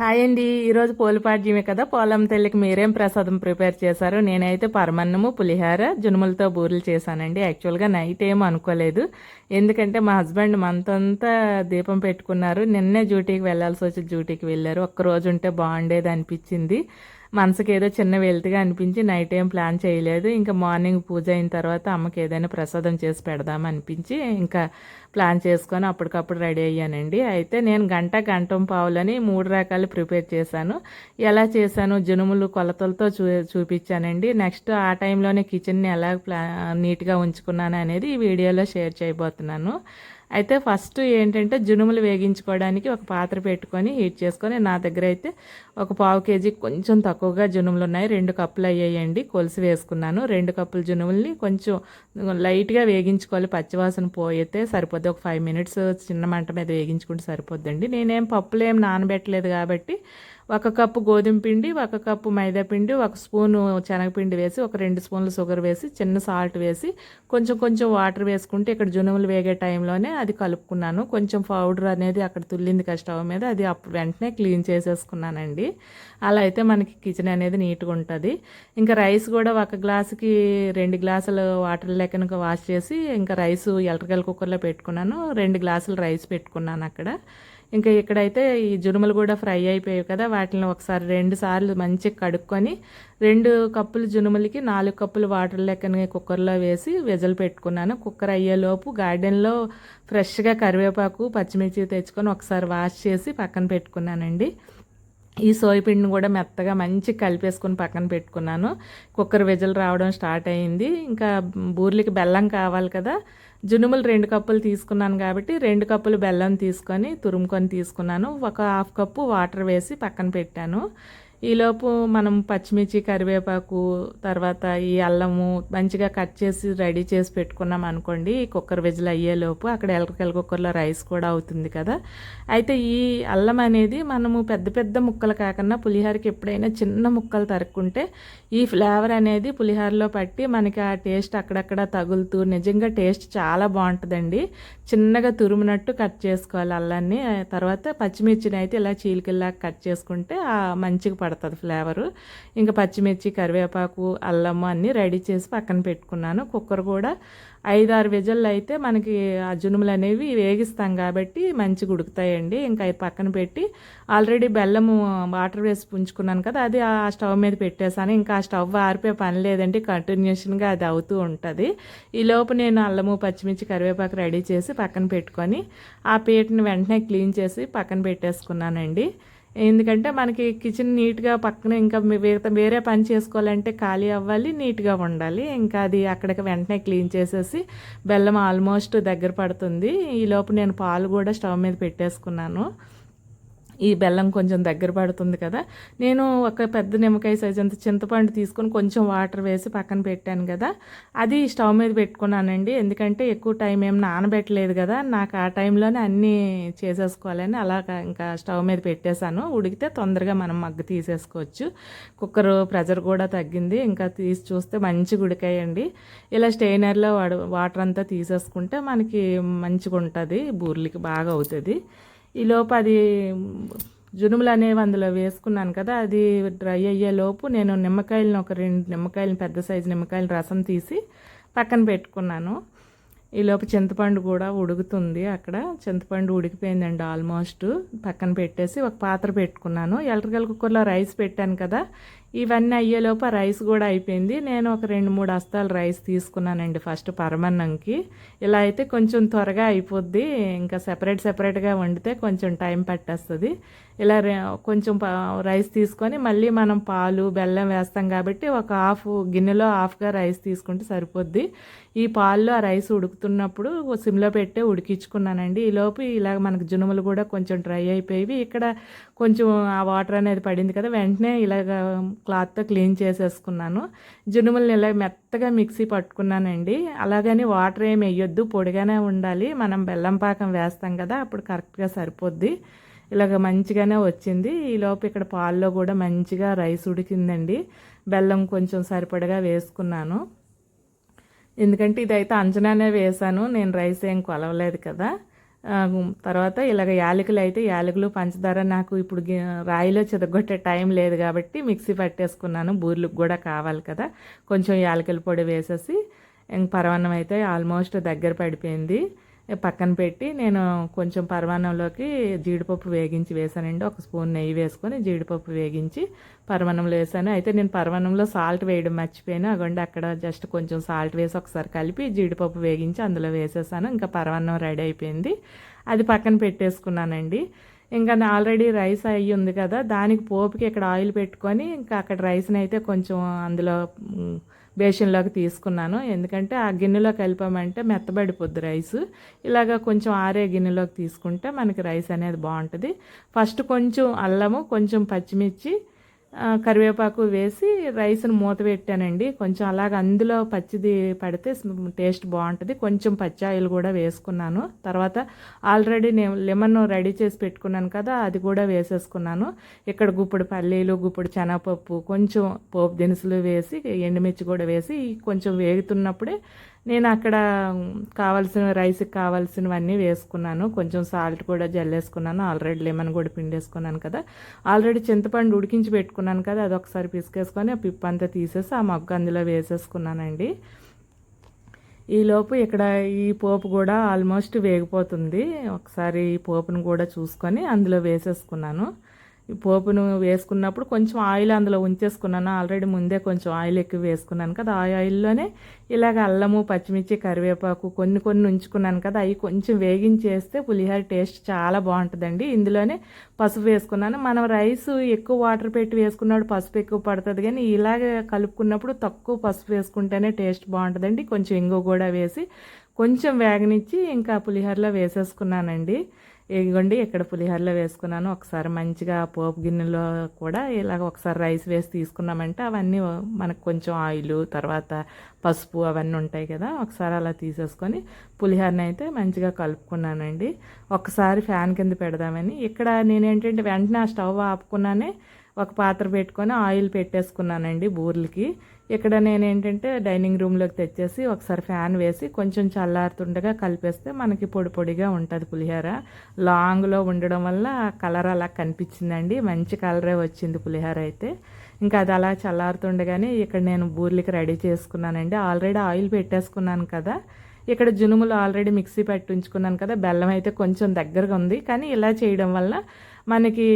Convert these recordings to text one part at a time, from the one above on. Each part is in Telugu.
హాయ్ అండి. ఈరోజు పోలిపాడ్యమే కదా? పోలం తల్లికి మీరేం ప్రసాదం ప్రిపేర్ చేశారు? నేనైతే పరమన్నము పులిహార జునుములతో బూరెలు చేశానండి. యాక్చువల్గా నైట్ ఏం అనుకోలేదు. ఎందుకంటే మా హస్బెండ్ మంతంతా దీపం పెట్టుకున్నారు. నిన్నే డ్యూటీకి వెళ్ళాల్సి వచ్చి డ్యూటీకి వెళ్ళారు. ఒక్క రోజు ఉంటే బాగుండేది అనిపించింది. మనసుకి ఏదో చిన్న వెళ్తిగా అనిపించి నైట్ ఏం ప్లాన్ చేయలేదు. ఇంకా మార్నింగ్ పూజ అయిన తర్వాత అమ్మకి ఏదైనా ప్రసాదం చేసి పెడదాం అనిపించి ఇంకా ప్లాన్ చేసుకొని అప్పటికప్పుడు రెడీ అయ్యానండి. అయితే నేను గంట గంటం పావులని మూడు రకాలు ప్రిపేర్ చేశాను. ఎలా చేశాను? జనుములు కొలతలతో చూ చూపించానండి. నెక్స్ట్ ఆ టైంలోనే కిచెన్ని ఎలా ప్లా నీట్గా ఉంచుకున్నాను అనేది ఈ వీడియోలో షేర్ చేయబోతున్నాను. అయితే ఫస్ట్ ఏంటంటే జునుములు వేగించుకోవడానికి ఒక పాత్ర పెట్టుకొని హీట్ చేసుకొని నా దగ్గర అయితే ఒక పావు కేజీ కొంచెం తక్కువగా జునుములు ఉన్నాయి. రెండు కప్పులు అయ్యాయండి. కొలిసి వేసుకున్నాను. రెండు కప్పుల జునుముల్ని కొంచెం లైట్గా వేగించుకోవాలి. పచ్చివాసన పోయితే సరిపోద్ది. ఒక ఫైవ్ మినిట్స్ చిన్న మంట మీద వేగించుకుంటే సరిపోద్దండి. నేనేం పప్పులు ఏం నానబెట్టలేదు కాబట్టి ఒక కప్పు గోధుమ పిండి ఒక కప్పు మైదా పిండి ఒక స్పూను శనగపిండి వేసి ఒక రెండు స్పూన్లు షుగర్ వేసి చిన్న సాల్ట్ వేసి కొంచెం కొంచెం వాటర్ వేసుకుంటే ఇక్కడ జునుములు వేగే టైంలోనే అది కలుపుకున్నాను. కొంచెం పౌడర్ అనేది అక్కడ తుల్లింది కదా స్టవ్ మీద అది అప్పుడు వెంటనే క్లీన్ చేసేసుకున్నానండి. అలా అయితే మనకి కిచెన్ అనేది నీట్గా ఉంటుంది. ఇంకా రైస్ కూడా ఒక గ్లాసుకి రెండు గ్లాసులు వాటర్ లెక్కన వాష్ చేసి ఇంకా రైస్ ఎలక్ట్రికల్ కుక్కర్లో పెట్టుకున్నాను. రెండు గ్లాసులు రైస్ పెట్టుకున్నాను అక్కడ. ఇంకా ఇక్కడైతే ఈ జునుములు కూడా ఫ్రై అయిపోయాయి కదా వాటిని ఒకసారి రెండు సార్లు మంచిగా కడుక్కొని రెండు కప్పులు జునుములకి నాలుగు కప్పులు వాటర్ లెక్కన కుక్కర్లో వేసి విజలు పెట్టుకున్నాను. కుక్కర్ అయ్యేలోపు గార్డెన్లో ఫ్రెష్గా కరివేపాకు పచ్చిమిర్చి తెచ్చుకొని ఒకసారి వాష్ చేసి పక్కన పెట్టుకున్నానండి. ఈ సోయపిండిని కూడా మెత్తగా మంచి కలిపేసుకొని పక్కన పెట్టుకున్నాను. కుక్కర్ విజలు రావడం స్టార్ట్ అయింది. ఇంకా బూర్లికి బెల్లం కావాలి కదా జునుములు రెండు కప్పులు తీసుకున్నాను కాబట్టి రెండు కప్పులు బెల్లం తీసుకొని తురుముకొని తీసుకున్నాను. ఒక హాఫ్ కప్పు వాటర్ వేసి పక్కన పెట్టాను. ఈలోపు మనం పచ్చిమిర్చి కరివేపాకు తర్వాత ఈ అల్లము మంచిగా కట్ చేసి రెడీ చేసి పెట్టుకున్నాం అనుకోండి ఈ కుక్కర్ విజిల్ అయ్యేలోపు అక్కడ ఎలకల కుక్కర్లో రైస్ కూడా అవుతుంది కదా. అయితే ఈ అల్లం అనేది మనము పెద్ద పెద్ద ముక్కలు కాకుండా పులిహోరకి ఎప్పుడైనా చిన్న ముక్కలు తరుక్కుంటే ఈ ఫ్లేవర్ అనేది పులిహోరలో పట్టి మనకి ఆ టేస్ట్ అక్కడక్కడ తగులుతూ నిజంగా టేస్ట్ చాలా బాగుంటుందండి. చిన్నగా తురుమునట్టు కట్ చేసుకోవాలి అల్లాన్ని. తర్వాత పచ్చిమిర్చిని అయితే ఇలా చీలికల్లా కట్ చేసుకుంటే మంచిగా పడుతుంది ఫ్లేవరు. ఇంకా పచ్చిమిర్చి కరివేపాకు అల్లము అన్నీ రెడీ చేసి పక్కన పెట్టుకున్నాను. కుక్కర్ కూడా ఐదు ఆరు విజల్లు అయితే మనకి ఆ జునుములు అనేవి వేగిస్తాం కాబట్టి మంచిగా ఉడుకుతాయండి. ఇంకా అవి పక్కన పెట్టి ఆల్రెడీ బెల్లము వాటర్ వేసి పుంజుకున్నాను కదా అది ఆ స్టవ్ మీద పెట్టేశాను. ఇంకా ఆ స్టవ్ ఆరిపోయే పని లేదండి కంటిన్యూషన్గా అది అవుతూ ఉంటుంది. ఈ నేను అల్లము పచ్చిమిర్చి కరివేపాకు రెడీ చేసి పక్కన పెట్టుకొని ఆ పీటను వెంటనే క్లీన్ చేసి పక్కన పెట్టేసుకున్నానండి. ఎందుకంటే మనకి కిచెన్ నీట్గా పక్కన ఇంకా వేరే పని చేసుకోవాలంటే ఖాళీ అవ్వాలి నీట్గా ఉండాలి. ఇంకా అది అక్కడికి వెంటనే క్లీన్ చేసేసి బెల్లం ఆల్మోస్ట్ దగ్గర పడుతుంది. ఈలోపు నేను పాలు కూడా స్టవ్ మీద పెట్టేసుకున్నాను. ఈ బెల్లం కొంచెం దగ్గర పడుతుంది కదా. నేను ఒక పెద్ద నిమ్మకాయ సైజ్ అంత చింతపండు తీసుకొని కొంచెం వాటర్ వేసి పక్కన పెట్టాను కదా. అది స్టవ్ మీద పెట్టుకున్నానండి. ఎందుకంటే ఎక్కువ టైం ఏం నానబెట్టలేదు కదా. నాకు ఆ టైంలోనే అన్నీ చేసేసుకోవాలని అలా ఇంకా స్టవ్ మీద పెట్టేశాను. ఉడికితే తొందరగా మనం మగ్గు తీసేసుకోవచ్చు. కుక్కర్ ప్రెజర్ కూడా తగ్గింది. ఇంకా తీసి చూస్తే మంచిగా ఉడికాయండి. ఇలా స్టెయినర్లో వాటర్ అంతా తీసేసుకుంటే మనకి మంచిగా ఉంటుంది బూర్లకి బాగా అవుతుంది. ఈలోపు అది జునుములు అనేవి అందులో వేసుకున్నాను కదా అది డ్రై అయ్యేలోపు నేను నిమ్మకాయలను ఒక రెండు నిమ్మకాయలను పెద్ద సైజు నిమ్మకాయలు రసం తీసి పక్కన పెట్టుకున్నాను. ఈలోపు చింతపండు కూడా ఉడుకుతుంది అక్కడ. చింతపండు ఉడికిపోయిందండి ఆల్మోస్ట్. పక్కన పెట్టేసి ఒక పాత్ర పెట్టుకున్నాను. ఎలక్ట్రికల్ కుక్కర్లో రైస్ పెట్టాను కదా ఇవన్నీ అయ్యేలోపు రైస్ కూడా అయిపోయింది. నేను ఒక రెండు మూడు అస్తాలు రైస్ తీసుకున్నానండి ఫస్ట్ పరమన్నంకి. ఇలా అయితే కొంచెం త్వరగా అయిపోద్ది. ఇంకా సెపరేట్ సెపరేట్గా వండితే కొంచెం టైం పట్టేస్తుంది. ఇలా కొంచెం రైస్ తీసుకొని మళ్ళీ మనం పాలు బెల్లం వేస్తాం కాబట్టి ఒక హాఫ్ గిన్నెలో హాఫ్గా రైస్ తీసుకుంటే సరిపోద్ది. ఈ పాల్లో ఆ రైస్ ఉడుకుతున్నప్పుడు సిమ్లో పెట్టే ఉడికించుకున్నానండి. ఈలోపు ఇలాగ మనకు జునుములు కూడా కొంచెం డ్రై అయిపోయి ఇక్కడ కొంచెం ఆ వాటర్ అనేది పడింది కదా వెంటనే ఇలాగ క్లాత్తో క్లీన్ చేసేసుకున్నాను. జునుములను ఇలా మెత్తగా మిక్సీ పట్టుకున్నానండి. అలాగని వాటర్ ఏమి వేయొద్దు పొడిగానే ఉండాలి. మనం బెల్లం పాకం వేస్తాం కదా అప్పుడు కరెక్ట్గా సరిపోద్ది. ఇలాగ మంచిగానే వచ్చింది. ఈలోపు ఇక్కడ పాల్లో కూడా మంచిగా రైస్ ఉడికిందండి. బెల్లం కొంచెం సరిపడగా వేసుకున్నాను. ఎందుకంటే ఇదైతే అంచనానే వేశాను. నేను రైస్ ఏం కొలవలేదు కదా. తర్వాత ఇలాగ యాలకులు అయితే యాలకులు పంచదార నాకు ఇప్పుడు రాయిలో చెదగొట్టే టైం లేదు కాబట్టి మిక్సీ పట్టేసుకున్నాను. బూర్లకు కూడా కావాలి కదా. కొంచెం యాలకుల పొడి వేసేసి ఇంక పరవన్నం అయితే ఆల్మోస్ట్ దగ్గర పడిపోయింది. పక్కన పెట్టి నేను కొంచెం పరమాణంలోకి జీడిపప్పు వేగించి వేసానండి ఒక స్పూన్ నెయ్యి వేసుకొని జీడిపప్పు వేగించి పరమాణంలో వేసాను. అయితే నేను పరమాణంలో సాల్ట్ వేయడం మర్చిపోయాను. అగండి అక్కడ జస్ట్ కొంచెం సాల్ట్ వేసి ఒకసారి కలిపి జీడిపప్పు వేగించి అందులో వేసేసాను. ఇంకా పరమాన్నం రెడీ అయిపోయింది. అది పక్కన పెట్టేసుకున్నానండి. ఇంకా ఆల్రెడీ రైస్ అయ్యి ఉంది కదా దానికి పోపుకి ఇక్కడ ఆయిల్ పెట్టుకొని ఇంకా అక్కడ రైస్ని అయితే కొంచెం అందులో బేషన్లోకి తీసుకున్నాను. ఎందుకంటే ఆ గిన్నెలో కలిపామంటే మెత్తబడిపోద్ది రైస్. ఇలాగ కొంచెం ఆరే గిన్నెలోకి తీసుకుంటే మనకి రైస్ అనేది బాగుంటుంది. ఫస్ట్ కొంచెం అల్లము కొంచెం పచ్చిమిర్చి కరివేపాకు వేసి రైస్ను మూత పెట్టానండి. కొంచెం అలాగ అందులో పచ్చిది పడితే టేస్ట్ బాగుంటుంది. కొంచెం పచ్చాయిలు కూడా వేసుకున్నాను. తర్వాత ఆల్రెడీ నేను లెమన్ రెడీ చేసి పెట్టుకున్నాను కదా అది కూడా వేసేసుకున్నాను. ఇక్కడ గుప్పుడు పల్లీలు గుప్పుడు శనగపప్పు కొంచెం పోపు దినుసులు వేసి ఎండుమిర్చి కూడా వేసి కొంచెం వేగుతున్నప్పుడే నేను అక్కడ కావాల్సిన రైస్కి కావాల్సినవన్నీ వేసుకున్నాను. కొంచెం సాల్ట్ కూడా జల్లేసుకున్నాను ఆల్రెడీ లెమన్ కూడా పిండేసుకున్నాను కదా. ఆల్రెడీ చింతపండు ఉడికించి పెట్టుకున్నాను కదా. అది ఒకసారి పిసికేసుకొని ఆ పిప్పు అంతా తీసేసి ఆ మగ్గు అందులో వేసేసుకున్నానండి. ఈలోపు ఇక్కడ ఈ పోపు కూడా ఆల్మోస్ట్ వేగిపోతుంది. ఒకసారి ఈ పోపును కూడా చూసుకొని అందులో వేసేసుకున్నాను. పోపును వేసుకున్నప్పుడు కొంచెం ఆయిల్ అందులో ఉంచేసుకున్నాను. ఆల్రెడీ ముందే కొంచెం ఆయిల్ ఎక్కువ వేసుకున్నాను కదా ఆ ఆయిల్లోనే ఇలాగ అల్లము పచ్చిమిర్చి కరివేపాకు కొన్ని కొన్ని ఉంచుకున్నాను కదా అవి కొంచెం వేగించేస్తే పులిహోర టేస్ట్ చాలా బాగుంటుందండి. ఇందులోనే పసుపు వేసుకున్నాను. మనం రైస్ ఎక్కువ వాటర్ పెట్టి వేసుకున్నప్పుడు పసుపు ఎక్కువ పడుతుంది కానీ ఇలాగ కలుపుకున్నప్పుడు తక్కువ పసుపు వేసుకుంటేనే టేస్ట్ బాగుంటుందండి. కొంచెం ఇంగు కూడా వేసి కొంచెం వేగనిచ్చి ఇంకా పులిహోరలో వేసేసుకున్నానండి. ఇగోండి ఇక్కడ పులిహోరలో వేసుకున్నాను. ఒకసారి మంచిగా పోపు గిన్నెలో కూడా ఇలాగ ఒకసారి రైస్ వేసి తీసుకున్నామంటే అవన్నీ మనకు కొంచెం ఆయిల్ తర్వాత పసుపు అవన్నీ ఉంటాయి కదా ఒకసారి అలా తీసేసుకొని పులిహోరని అయితే మంచిగా కలుపుకున్నానండి. ఒకసారి ఫ్యాన్ కింద పెడదామని. ఇక్కడ నేనేంటంటే వెంటనే ఆ స్టవ్ ఆపుకున్నానే ఒక పాత్ర పెట్టుకొని ఆయిల్ పెట్టేసుకున్నానండి బూర్లకి. ఇక్కడ నేను ఏంటంటే డైనింగ్ రూమ్లోకి తెచ్చేసి ఒకసారి ఫ్యాన్ వేసి కొంచెం చల్లారుతుండగా కలిపేస్తే మనకి పొడి పొడిగా ఉంటుంది పులిహోర. లాంగ్లో ఉండడం వల్ల కలర్ అలా కనిపించిందండి. మంచి కలరే వచ్చింది పులిహోర అయితే. ఇంకా అది అలా చల్లారుతుండగానే ఇక్కడ నేను బూర్లికి రెడీ చేసుకున్నానండి. ఆల్రెడీ ఆయిల్ పెట్టేసుకున్నాను కదా. ఇక్కడ జునుములు ఆల్రెడీ మిక్సీ పెట్టి ఉంచుకున్నాను కదా. బెల్లం అయితే కొంచెం దగ్గరగా ఉంది. కానీ ఇలా చేయడం వల్ల మనకి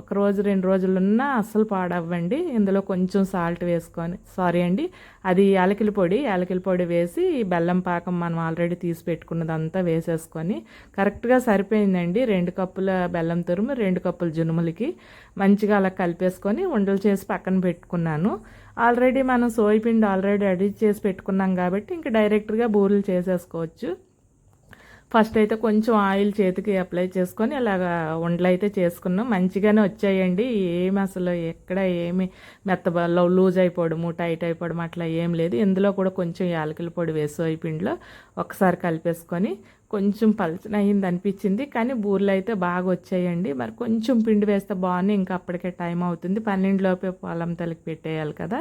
ఒక రోజు రెండు రోజులు ఉన్నా అస్సలు పాడవ్వండి. ఇందులో కొంచెం సాల్ట్ వేసుకొని సారీ అండి అది యాలకిల పొడి యాలకిల పొడి వేసి బెల్లం పాకం మనం ఆల్రెడీ తీసి పెట్టుకున్నదంతా వేసేసుకొని కరెక్ట్గా సరిపోయిందండి. రెండు కప్పుల బెల్లం తురుము రెండు కప్పుల జునుములకి మంచిగా అలా కలిపేసుకొని ఉండలు చేసి పక్కన పెట్టుకున్నాను. ఆల్రెడీ మనం సోయపిండి ఆల్రెడీ రెడీ చేసి పెట్టుకున్నాం కాబట్టి ఇంక డైరెక్ట్గా బూరెలు చేసేసుకోవచ్చు. ఫస్ట్ అయితే కొంచెం ఆయిల్ చేతికి అప్లై చేసుకొని అలాగా ఉండలు అయితే చేసుకున్నాం. మంచిగానే వచ్చాయండి. ఏమి అసలు ఎక్కడ ఏమి మెత్త లూజ్ అయిపోవడము టైట్ అయిపోవడం అట్లా ఏం లేదు. ఇందులో కూడా కొంచెం యాలకుల పొడి వేసి పిండిలో ఒకసారి కలిపేసుకొని కొంచెం పలచన అయింది అనిపించింది. కానీ బూరెలు అయితే బాగా వచ్చాయండి. మరి కొంచెం పిండి వేస్తే బాగున్నాయి ఇంకా అప్పటికే టైం అవుతుంది. పన్నెండులోపే పొలం తలకి పెట్టేయాలి కదా.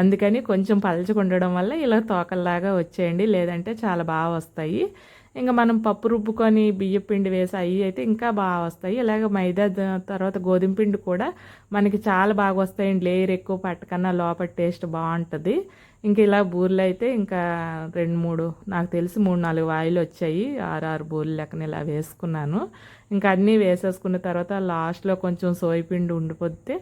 అందుకని కొంచెం పలచగా ఉండడం వల్ల ఇలా తోకల్లాగా వచ్చేయండి. లేదంటే చాలా బాగా వస్తాయి. ఇంకా మనం పప్పు రుబ్బుకొని బియ్య పిండి వేసి అవి అయితే ఇంకా బాగా వస్తాయి. ఇలాగ మైదా తర్వాత గోధుమ పిండి కూడా మనకి చాలా బాగా వస్తాయండి. లేయర్ ఎక్కువ పట్టకన్నా లోపల టేస్ట్ బాగుంటుంది. ఇంక ఇలా బూరెలు అయితే ఇంకా రెండు మూడు నాకు తెలిసి మూడు నాలుగు వాయిలు వచ్చాయి. ఆరు ఆరు బూరెలు లెక్కన ఇలా వేసుకున్నాను. ఇంకా అన్నీ వేసేసుకున్న తర్వాత లాస్ట్లో కొంచెం సోయపిండి ఉండిపోతే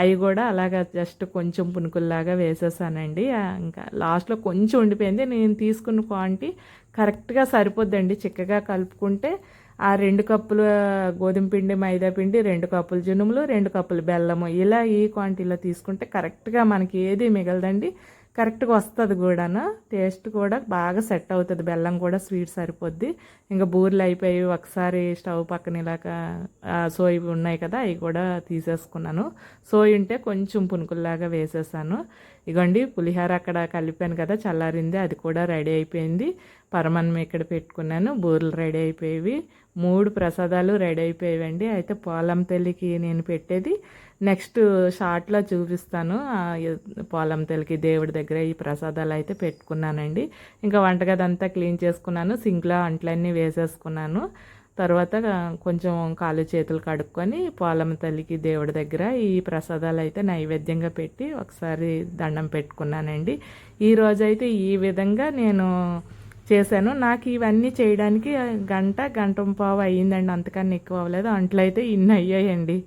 అవి కూడా అలాగా జస్ట్ కొంచెం పునుకుల్లాగా వేసేసానండి. ఇంకా లాస్ట్లో కొంచెం ఉండిపోయింది. నేను తీసుకున్న క్వాంటిటీ కరెక్ట్గా సరిపోద్దండి. చిక్కగా కలుపుకుంటే ఆ రెండు కప్పులు గోధుమ పిండి మైదా పిండి రెండు కప్పులు జునుములు రెండు కప్పులు బెల్లము ఇలా ఈ క్వాంటిటీలో తీసుకుంటే కరెక్ట్గా మనకి ఏది మిగలదండి. కరెక్ట్గా వస్తుంది కూడాను. టేస్ట్ కూడా బాగా సెట్ అవుతుంది. బెల్లం కూడా స్వీట్ సరిపోద్ది. ఇంకా బూరెలు అయిపోయి ఒకసారి స్టవ్ పక్కన ఇలాగ సోయి ఉన్నాయి కదా అవి కూడా తీసేసుకున్నాను. సోయి ఉంటే కొంచెం పునుకుల్లాగా వేసేసాను. ఇగోండి పులిహోర అక్కడ కలిపాను కదా చల్లారింది అది కూడా రెడీ అయిపోయింది. పరమాన్నం ఇక్కడ పెట్టుకున్నాను బూరెలు రెడీ అయిపోయేవి. మూడు ప్రసాదాలు రెడీ అయిపోయేవండి. అయితే పోలం తల్లికి నేను పెట్టేది నెక్స్ట్ షార్ట్లో చూపిస్తాను. పొలం ఎ- తల్లికి దేవుడి దగ్గర ఈ ప్రసాదాలు అయితే పెట్టుకున్నానండి. ఇంకా వంటగది అంతా క్లీన్ చేసుకున్నాను. సింక్లో అంట్లన్నీ వేసేసుకున్నాను. తర్వాత కొంచెం కాళ్ళు చేతులు కడుక్కొని పోలమ్మ తల్లికి దేవుడి దగ్గర ఈ ప్రసాదాలు అయితే నైవేద్యంగా పెట్టి ఒకసారి దండం పెట్టుకున్నానండి. ఈ రోజైతే ఈ విధంగా నేను చేశాను. నాకు ఇవన్నీ చేయడానికి గంట గంట పావు అయ్యిందండి. అంతకన్నా ఎక్కువ అవ్వలేదు. అంట్లయితే ఇన్ని అయ్యాయండి.